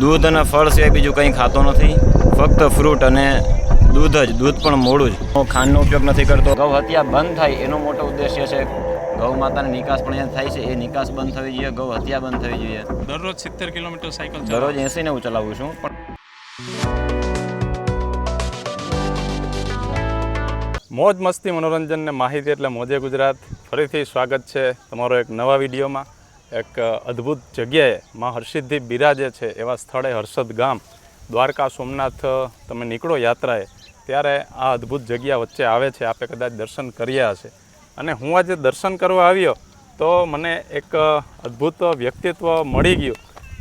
દૂધ અને ફળ સિવાય બીજું કંઈ ખાતો નથી. ફક્ત ફ્રૂટ અને દૂધ જ દૂધ પણ મોડું જ. હું ખાંડનો ઉપયોગ નથી કરતો. ગૌ હત્યા બંધ થાય એનો મોટો ઉદ્દેશ્ય છે. ગૌ માતાની નિકાસ પણ અહીંયા થાય છે. એ નિકાસ બંધ થવી જોઈએ ગૌ હત્યા બંધ થવી જોઈએ. દરરોજ સિત્તેર કિલોમીટર સાયકલ ચલાવો. દરરોજ એસીને હું ચલાવું છું પણ મોજ મસ્તી મનોરંજન ને માહિતી એટલે મોજે ગુજરાત. ફરીથી સ્વાગત છે તમારો એક નવા વિડીયોમાં. એક અદ્ભુત જગ્યાએ માં હર્ષિદ્ધિ બિરાજે છે એવા સ્થળે હર્ષદ ગામ, દ્વારકા સોમનાથ, તમે નીકળો યાત્રાએ, ત્યારે આ અદ્ભુત જગ્યા વચ્ચે આવે છે, આપે કદાચ દર્શન કર્યા હશે. અને હું આજે દર્શન કરવા આવ્યો, તો મને એક અદ્ભુત વ્યક્તિત્વ મળી ગયું.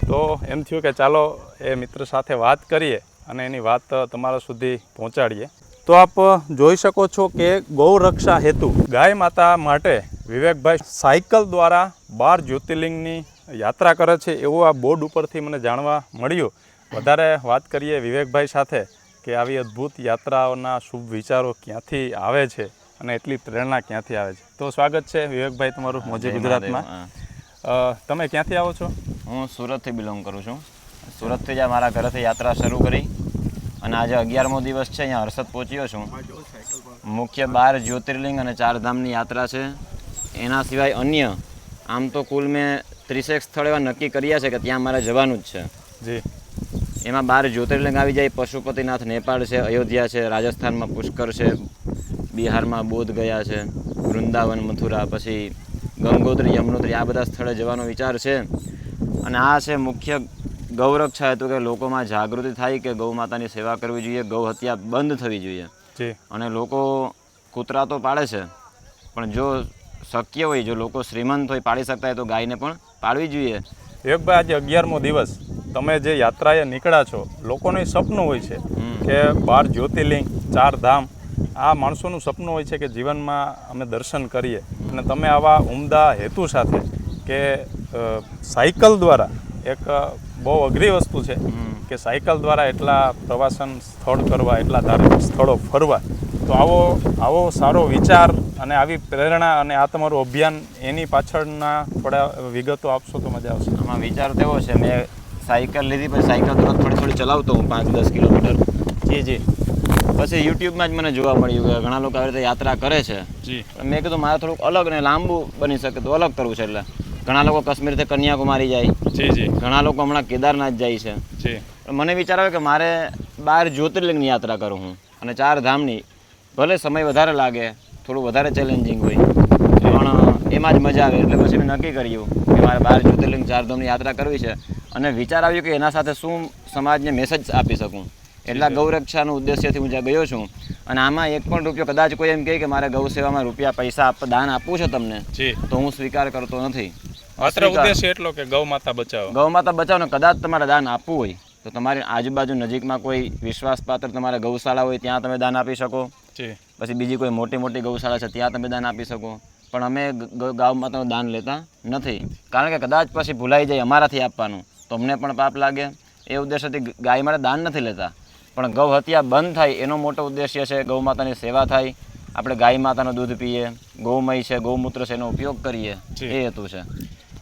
તો એમ થયું કે ચાલો એ મિત્ર સાથે વાત કરીએ અને એની વાત તમારા સુધી પહોંચાડીએ. તો આપ જોઈ શકો છો કે ગૌરક્ષા હેતુ ગાય માતા માટે વિવેકભાઈ સાયકલ દ્વારા બાર જ્યોતિર્લિંગની યાત્રા કરે છે એવું આ બોર્ડ ઉપરથી મને જાણવા મળ્યું. વધારે વાત કરીએ વિવેકભાઈ સાથે કે આવી અદ્ભુત યાત્રાઓના શુભ વિચારો ક્યાંથી આવે છે અને એટલી પ્રેરણા ક્યાંથી આવે છે. તો સ્વાગત છે વિવેકભાઈ તમારું મોજે ગુજરાતમાં. તમે ક્યાંથી આવો છો? હું સુરતથી બિલોંગ કરું છું. સુરતથી જ મારા ઘરેથી યાત્રા શરૂ કરી. અને આજે અગિયારમો દિવસ છે અહીંયા હર્ષદ પહોંચ્યો છું. મુખ્ય બાર જ્યોતિર્લિંગ અને ચારધામની યાત્રા છે. એના સિવાય અન્ય આમ તો કુલ મેં ત્રીસેક સ્થળ એવા નક્કી કર્યા છે કે ત્યાં મારે જવાનું જ છે. જી. એમાં બાર જ્યોતિર્લિંગ આવી જાય પશુપતિનાથ નેપાળ છે અયોધ્યા છે રાજસ્થાનમાં પુષ્કર છે બિહારમાં બોધ ગયા છે વૃંદાવન મથુરા પછી ગંગોત્રી યમનોત્રી આ બધા સ્થળે જવાનો વિચાર છે. અને આ છે મુખ્ય ગૌરક્ષા હેતુ કે લોકોમાં જાગૃતિ થાય કે ગૌ માતાની સેવા કરવી જોઈએ ગૌ હત્યા બંધ થવી જોઈએ. અને લોકો કૂતરા તો પાળે છે પણ જો શક્ય હોય જો લોકો શ્રીમંત હોય પાળી શકતા હોય તો ગાયને પણ પાળવી જોઈએ. વિવેકભાઈ આજે અગિયારમો દિવસ તમે જે યાત્રાએ નીકળ્યા છો લોકોનું સપનું હોય છે કે બાર જ્યોતિર્લિંગ ચાર ધામ આ માણસોનું સપનું હોય છે કે જીવનમાં અમે દર્શન કરીએ. અને તમે આવા ઉમદા હેતુ સાથે કે સાયકલ દ્વારા એક બહુ અઘરી વસ્તુ છે કે સાયકલ દ્વારા એટલા પ્રવાસન સ્થળ કરવા એટલા ધાર્મિક સ્થળો ફરવા તો આવો આવો સારો વિચાર અને આવી પ્રેરણા અને આ તમારું અભિયાન એની પાછળના થોડા વિગતો આપશો તો મજા આવશે. આમાં વિચાર તેવો છે મેં સાયકલ લીધી પછી સાયકલ તરફ થોડી થોડી ચલાવતો હું પાંચ દસ કિલોમીટર. જી જી. પછી યુટ્યુબમાં જ મને જોવા મળ્યું કે ઘણા લોકો આવી રીતે યાત્રા કરે છે. જી. મેં કીધું મારે થોડુંક અલગ ને લાંબુ બની શકે તો અલગ કરવું છે એટલે. ઘણા લોકો કાશ્મીરથી કન્યાકુમારી જાય. જી જી. ઘણા લોકો હમણાં કેદારનાથ જાય છે. જી. મને વિચાર આવે કે મારે બાર જ્યોતિર્લિંગની યાત્રા કરું હું અને ચાર ધામની. ભલે સમય વધારે લાગે થોડું વધારે ચેલેન્જિંગ હોય પણ એમાં જ મજા આવે. એટલે પછી મેં નક્કી કર્યું કે મારે બાર જ્યોતિર્લિંગ ચાર ધામની યાત્રા કરવી છે. અને વિચાર આવ્યો કે એના સાથે શું સમાજને મેસેજ આપી શકું. એટલા ગૌરક્ષાનો ઉદ્દેશ્યથી હું જ્યાં ગયો છું. અને આમાં એક પણ રૂપિયો કદાચ કોઈ એમ કહે કે મારે ગૌ સેવામાં રૂપિયા પૈસા આપ દાન આપવું છે તમને તો હું સ્વીકાર કરતો નથી. માત્ર ઉદ્દેશ્ય એટલો કે ગૌ માતા બચાવો. ગૌ માતા બચાવો ને કદાચ તમારે દાન આપવું હોય તો તમારી આજુબાજુ નજીકમાં કોઈ વિશ્વાસપાત્ર તમારે ગૌશાળા હોય ત્યાં તમે દાન આપી શકો. પછી બીજી કોઈ મોટી મોટી ગૌશાળા છે ત્યાં તમે દાન આપી શકો. પણ અમે ગ- ગૌ માતાનું દાન લેતા નથી. કારણ કે કદાચ પછી ભૂલાઈ જાય અમારાથી આપવાનું. તો અમને પણ પાપ લાગે. એ ઉદ્દેશ્યથી ગાય માટે દાન નથી લેતા. પણ ગૌ હત્યા બંધ થાય એનો મોટો ઉદ્દેશ્ય છે ગૌ માતાની સેવા થાય. આપણે ગાય માતાનું દૂધ પીએ ગૌમય છે ગૌમૂત્ર છે એનો ઉપયોગ કરીએ. એ હેતુ છે.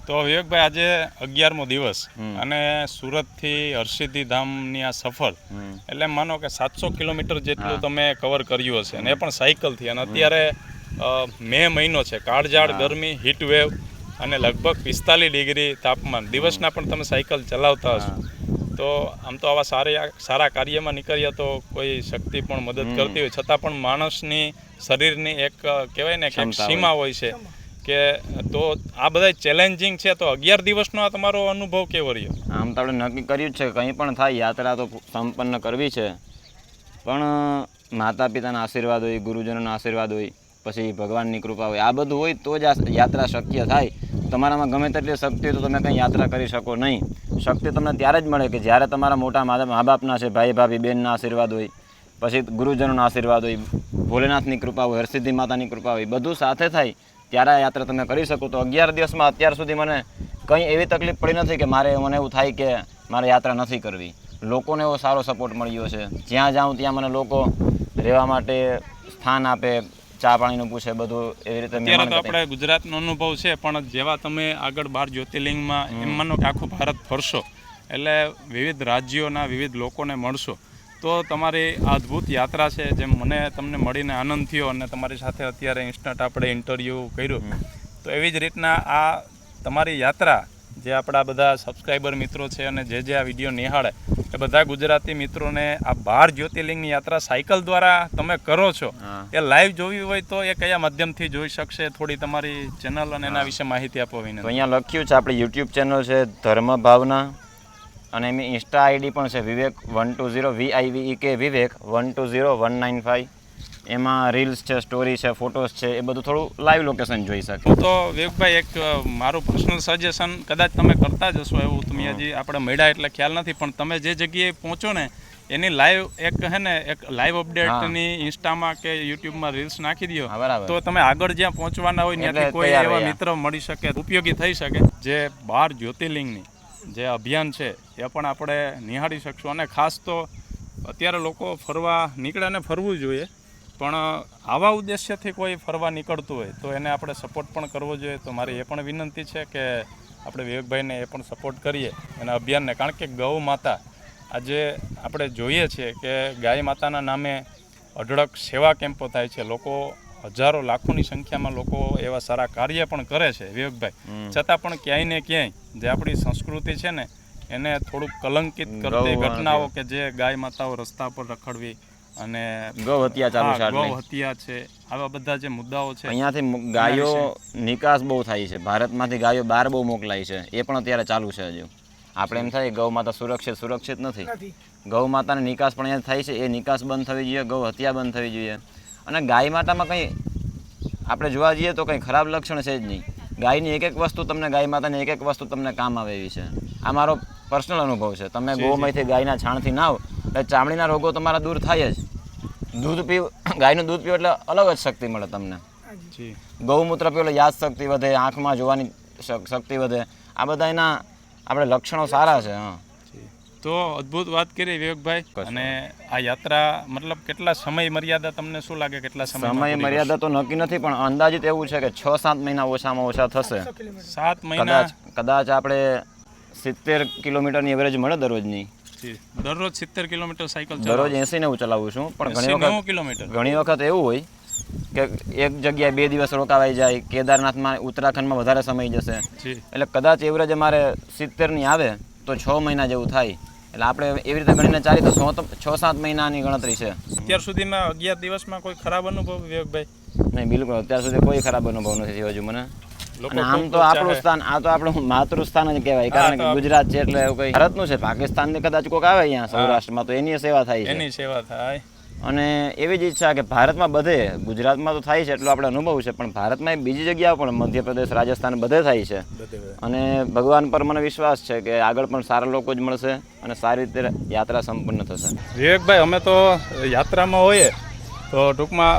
તો વિવેકભાઈ આજે અગિયારમો દિવસ. અને સુરતથી હર્ષિદ્ધિ ધામની આ સફર એટલે માનો કે સાતસો કિલોમીટર જેટલું તમે કવર કર્યું હશે અને એ પણ સાયકલથી. અને અત્યારે મે મહિનો છે કાળઝાળ ગરમી હીટ વેવ અને લગભગ પિસ્તાલીસ ડિગ્રી તાપમાન. દિવસના પણ તમે સાયકલ ચલાવતા હશો. તો આમ તો આવા સારા સારા કાર્યમાં નીકળ્યા તો કોઈ શક્તિ પણ મદદ કરતી હોય. છતાં પણ માણસની શરીરની એક કહેવાય ને કે. સીમા હોય છે. કે તો આ બધા ચેલેન્જિંગ છે, તો અગિયાર દિવસનો આ તમારો અનુભવ કેવો રહ્યો? આમ તો આપણે નક્કી કર્યું છે, કંઈ પણ થાય, યાત્રા તો સંપન્ન કરવી છે. પણ માતા પિતાના આશીર્વાદ હોય, ગુરુજનોના આશીર્વાદ હોય, પછી ભગવાનની કૃપા હોય, આ બધું હોય તો જ આ યાત્રા શક્ય થાય. તમારામાં ગમે તેટલી શક્તિ હોય તો તમે કંઈ યાત્રા કરી શકો નહીં. શક્તિ તમને ત્યારે જ મળે કે જ્યારે તમારા મોટા મા બાપના છે, ભાઈ, ભાભી બહેનના આશીર્વાદ હોય, પછી ગુરુજનોના આશીર્વાદ હોય, ભોલેનાથની કૃપા હોય, હરસિદ્ધિ માતાની કૃપા હોય, બધું સાથે થાય. ત્યારે યાત્રા તમે કરી શકો તો અગિયાર દિવસમાં અત્યાર સુધી મને કંઈ એવી તકલીફ પડી નથી કે મારે મને એવું થાય કે મારે યાત્રા નથી કરવી. લોકોને એવો સારો સપોર્ટ મળ્યો છે. જ્યાં જાઉં ત્યાં મને લોકો રહેવા માટે સ્થાન આપે ચા પાણીનું પૂછે બધું એવી રીતે અત્યારે તો આપણે ગુજરાતનો અનુભવ છે પણ જેવા તમે આગળ બાર જ્યોતિર્લિંગમાં એમ માનો કે આખું ભારત ફરશો એટલે વિવિધ રાજ્યોના વિવિધ લોકોને મળશો. તો તમારી આ અદ્ભુત યાત્રા છે જેમ મને તમને મળીને આનંદ થયો અને તમારી સાથે અત્યારે ઇન્સ્ટન્ટ આપણે ઇન્ટરવ્યૂ કર્યું. તો એવી જ રીતના આ તમારી યાત્રા જે આપણા બધા સબસ્ક્રાઈબર મિત્રો છે અને જે જે આ વીડિયો નિહાળે એ બધા ગુજરાતી મિત્રોને આ બાર જ્યોતિર્લિંગની યાત્રા સાયકલ દ્વારા તમે કરો છો એ લાઈવ જોવી હોય તો એ કયા માધ્યમથી જોઈ શકશે થોડી તમારી ચેનલ અને એના વિશે માહિતી આપો તો વિનંતી અહીંયા લખ્યું છે આપણી યુટ્યુબ ચેનલ છે ધર્મ ભાવના. અને એમની ઇન્સ્ટા આઈડી પણ છે Vivek one two zero V I V K Vivek one two zero one nine five. એમાં રીલ્સ છે સ્ટોરી છે ફોટોસ છે એ બધું થોડું લાઈવ લોકેશન જોઈ શકે. તો વિવેકભાઈ એક મારું પર્સનલ સજેશન કદાચ તમે કરતા જ હશો એવું તમે હજી આપણે મળ્યા એટલે ખ્યાલ નથી પણ તમે જે જગ્યાએ પહોંચો ને એની લાઈવ એક હે ને એક લાઈવ અપડેટની ઇન્સ્ટામાં કે યુટ્યુબમાં રીલ્સ નાખી દો તો તમે આગળ જ્યાં પહોંચવાના હોય ત્યાંથી કોઈ એવા મિત્ર મળી શકે ઉપયોગી થઈ શકે જે બાર જ્યોતિર્લિંગની. જે અભિયાન છે, એ પણ આપણે નિહાળી શકશું. અને ખાસ તો અત્યારે લોકો ફરવા નીકળે ને ફરવું જોઈએ, પણ આવા ઉદ્દેશ્યથી કોઈ ફરવા નીકળતું હોય, તો એને આપણે સપોર્ટ પણ કરવો જોઈએ. તો મારી એ પણ વિનંતી છે કે આપણે વિવેકભાઈને એ પણ સપોર્ટ કરીએ એના અભિયાનને. કારણ કે ગૌ માતા આજે આપણે જોઈએ છીએ કે ગાય માતાના નામે અઢળક સેવા કેમ્પો થાય છે. લોકો હજારો લાખોની સંખ્યામાં લોકો એવા સારા કાર્ય પણ કરે છે વિવેકભાઈ. છતાં પણ ક્યાંય ને ક્યાંય જે આપણી સંસ્કૃતિ છે ને એને થોડુંક કલંકિત કરતી ઘટનાઓ કે જે ગાય માતાઓ રસ્તા પર રખડવી અને ગૌ હત્યા ચાલુ છે ગૌ હત્યા છે આવા બધા જે મુદ્દાઓ છે અહીંયાથી ગાયો નિકાસ બહુ થાય છે. ભારતમાંથી ગાયો બહાર બહુ મોકલાય છે. એ પણ અત્યારે ચાલુ છે હજુ. આપણે એમ થાય ગૌ માતા સુરક્ષિત સુરક્ષિત નથી. ગૌ માતાનો નિકાસ પણ અહીંયા થાય છે. એ નિકાસ બંધ થવી જોઈએ ગૌ હત્યા બંધ થવી જોઈએ. અને ગાય માતામાં કંઈ આપણે જોવા જઈએ તો કંઈ ખરાબ લક્ષણ છે જ નહીં. ગાયની એક એક વસ્તુ તમને ગાય માતાની એક એક વસ્તુ તમને કામ આવે એવી છે. આ મારો પર્સનલ અનુભવ છે. તમે ગૌમયથી ગાયના છાણથી નાવ એટલે ચામડીના રોગો તમારા દૂર થાય જ. દૂધ પીવ ગાયનું દૂધ પીવું એટલે અલગ જ શક્તિ મળે તમને. ગૌમૂત્ર પીવું એટલે યાદ શક્તિ વધે આંખમાં જોવાની શક- શક્તિ વધે. આ બધા એના આપણે લક્ષણો સારા છે હા. તો અદ્ભુત વાત કરી વિવેકભાઈ. અને આ યાત્રા મતલબ કેટલા સમય મર્યાદા તમને શું લાગે? કેટલા સમય સમય મર્યાદા તો નક્કી નથી પણ અંદાજિત એવું છે કે છ સાત મહિના ઓછામાં ઓછા થશે. સાત મહિના? કદાચ કદાચ આપણે સિત્તેર કિલોમીટરની એવરેજ મળે દરરોજની. દરરોજ સિત્તેર કિલોમીટર સાયકલ દરરોજ એસી ને હું ચલાવું છું પણ ઘણી વખત કિલોમીટર? ઘણી વખત એવું હોય કે એક જગ્યાએ બે દિવસ રોકાવાઈ જાય કેદારનાથમાં ઉત્તરાખંડમાં વધારે સમય જશે. એટલે કદાચ એવરેજ અમારે સિત્તેરની આવે તો છ મહિના જેવું થાય. એટલે આપણે એવી રીતે ગણીને ચાલી તો છ છ સાત મહિનાની ગણતરી છે. અત્યાર સુધીમાં અગિયાર દિવસમાં કોઈ ખરાબ અનુભવ વિવેકભાઈ? નહીં બિલકુલ અત્યાર સુધી કોઈ ખરાબ અનુભવ નથી થયો હજુ મને. આમ તો આપણું સ્થાન આ તો આપણું માતૃ સ્થાન જ કહેવાય કારણ કે ગુજરાત છે એટલે એવું કઈ ભારતનું છે પાકિસ્તાનની કદાચ કોઈક આવે અહીંયા સૌરાષ્ટ્રમાં તો એની સેવા થાય છે. એની સેવા થાય. અને એવી જ ઈચ્છા કે ભારતમાં બધે ગુજરાતમાં તો થાય છે એટલો આપણે અનુભવ છે પણ ભારતમાં બીજી જગ્યાઓ પણ મધ્યપ્રદેશ રાજસ્થાન બધે થાય છે. અને ભગવાન પર મને વિશ્વાસ છે કે આગળ પણ સારા લોકો જ મળશે અને સારી રીતે યાત્રા સંપન્ન થશે. વિવેકભાઈ અમે તો યાત્રામાં હોઈએ તો ટૂંકમાં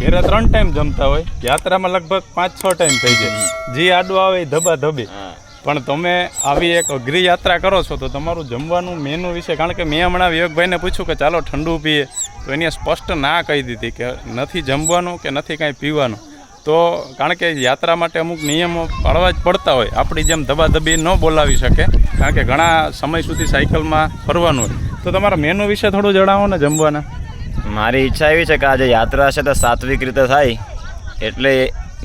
ઘેરે ત્રણ ટાઈમ જમતા હોય યાત્રામાં લગભગ પાંચ છ ટાઈમ થઈ જાય. જે આડું આવે એ ધબા ધબી. હા. પણ તમે આવી એક અઘરી યાત્રા કરો છો તો તમારું જમવાનું મેનુ વિશે, કારણ કે મેં હમણાં વિવેકભાઈને પૂછ્યું કે ચાલો ઠંડુ પીએ, તો એને સ્પષ્ટ ના કહી દીધી કે નથી જમવાનું કે નથી કાંઈ પીવાનું. તો કારણ કે યાત્રા માટે અમુક નિયમો પાળવા જ પડતા હોય, આપણી જેમ ધબાધબી ન બોલાવી શકે, કારણ કે ઘણા સમય સુધી સાયકલમાં ફરવાનું હોય. તો તમારા મેનુ વિશે થોડું જણાવો ને જમવાના. મારી ઈચ્છા એવી છે કે આજે યાત્રા છે તો સાત્વિક રીતે થાય, એટલે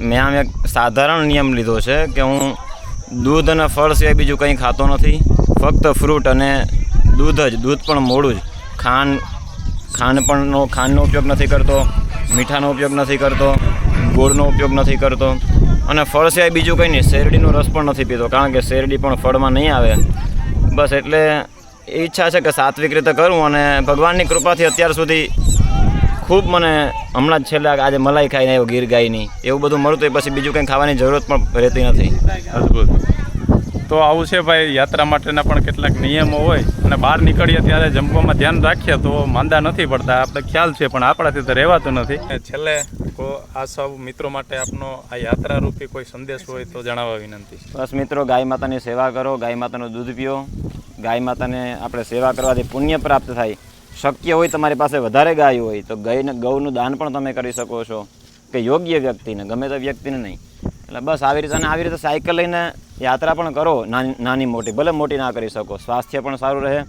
મેં આમ એક સાધારણ નિયમ લીધો છે કે હું દૂધ અને ફળ સિવાય બીજું કંઈ ખાતો નથી. ફક્ત ફ્રૂટ અને દૂધ જ, દૂધ પણ મોડું જ. ખાંડ ખાંડ પણનો, ખાંડનો ઉપયોગ નથી કરતો, મીઠાનો ઉપયોગ નથી કરતો, ગોળનો ઉપયોગ નથી કરતો. અને ફળ સિવાય બીજું કંઈ નહીં, શેરડીનો રસ પણ નથી પીતો, કારણ કે શેરડી પણ ફળમાં નહીં આવે. બસ એટલે ઈચ્છા છે કે સાત્વિક રીતે કરું અને ભગવાનની કૃપાથી અત્યાર સુધી ખૂબ મને હમણાં જ છેલ્લા આજે મલાઈ ખાઈને આવ્યો ગીર ગાયની. એવું બધું મળતું હોય પછી બીજું કંઈ ખાવાની જરૂરત પણ રહેતી નથી. અદ્ભુત. તો આવું છે ભાઈ યાત્રા માટેના પણ કેટલાક નિયમો હોય અને બહાર નીકળીએ ત્યારે જમવામાં ધ્યાન રાખીએ તો માંદા નથી પડતા. આપણે ખ્યાલ છે પણ આપણાથી તો રહેવાતું નથી. છેલ્લે આ સૌ મિત્રો માટે આપનો આ યાત્રા રૂપી કોઈ સંદેશ હોય તો જણાવવા વિનંતી બસ મિત્રો ગાય માતાની સેવા કરો ગાય માતાનું દૂધ પીઓ. ગાય માતાને આપણે સેવા કરવાથી પુણ્ય પ્રાપ્ત થાય. શક્ય હોય તમારી પાસે વધારે ગાય હોય તો ગાયને ગૌનું દાન પણ તમે કરી શકો છો કે યોગ્ય વ્યક્તિને ગમે તે વ્યક્તિને નહીં. એટલે બસ આવી રીતે અને આવી રીતે સાયકલ લઈને યાત્રા પણ કરો નાની મોટી ભલે મોટી ના કરી શકો. સ્વાસ્થ્ય પણ સારું રહે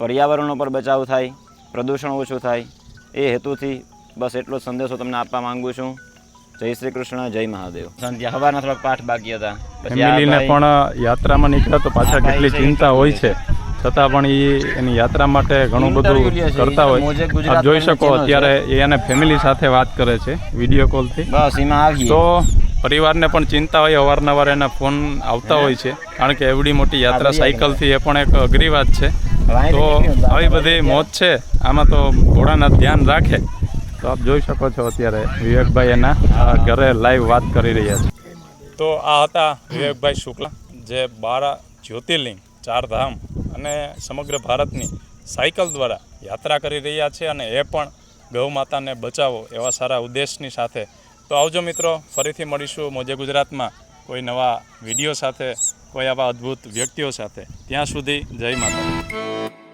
પર્યાવરણનો પણ બચાવ થાય પ્રદૂષણ ઓછું થાય. એ હેતુથી બસ એટલો જ સંદેશો તમને આપવા માંગુ છું. જય શ્રી કૃષ્ણ જય મહાદેવ. સંધ્યા હવાના થોડાક પાઠ બાકી હતા. પછી પણ યાત્રામાં નીકળ્યા તો પાછળ કેટલી ચિંતા હોય છે. છતાં પણ એ એની યાત્રા માટે ઘણું બધું. કરતા હોય. આપ જોઈ શકો અત્યારે એ એને ફેમિલી સાથે વાત કરે છે વીડિયો કોલથી બસ એમાં આવી તો પરિવારને પણ ચિંતા હોય અવારનવાર એના ફોન આવતા હોય છે કારણ કે એવડી મોટી યાત્રા સાયકલથી એ પણ એક અઘરી વાત છે. તો આવી બધી મોત છે આમાં તો ઘોડાના ધ્યાન રાખે. તો આપ જોઈ શકો છો અત્યારે વિવેકભાઈ એના આ ઘરે લાઈવ વાત કરી રહ્યા છે. તો આ હતા વિવેકભાઈ શુક્લા જે બારા જ્યોતિર્લિંગ. ચાર ધામ અને સમગ્ર ભારતની સાયકલ દ્વારા યાત્રા કરી રહ્યા છે અને એ પણ ગૌ માતાને બચાવો એવા સારા ઉદ્દેશની સાથે. તો આવજો મિત્રો, ફરીથી મળીશું મોજે ગુજરાતમાં કોઈ નવા વીડિયો સાથે, કોઈ આવા અદ્ભુત વ્યક્તિઓ સાથે. ત્યાં સુધી જય માતા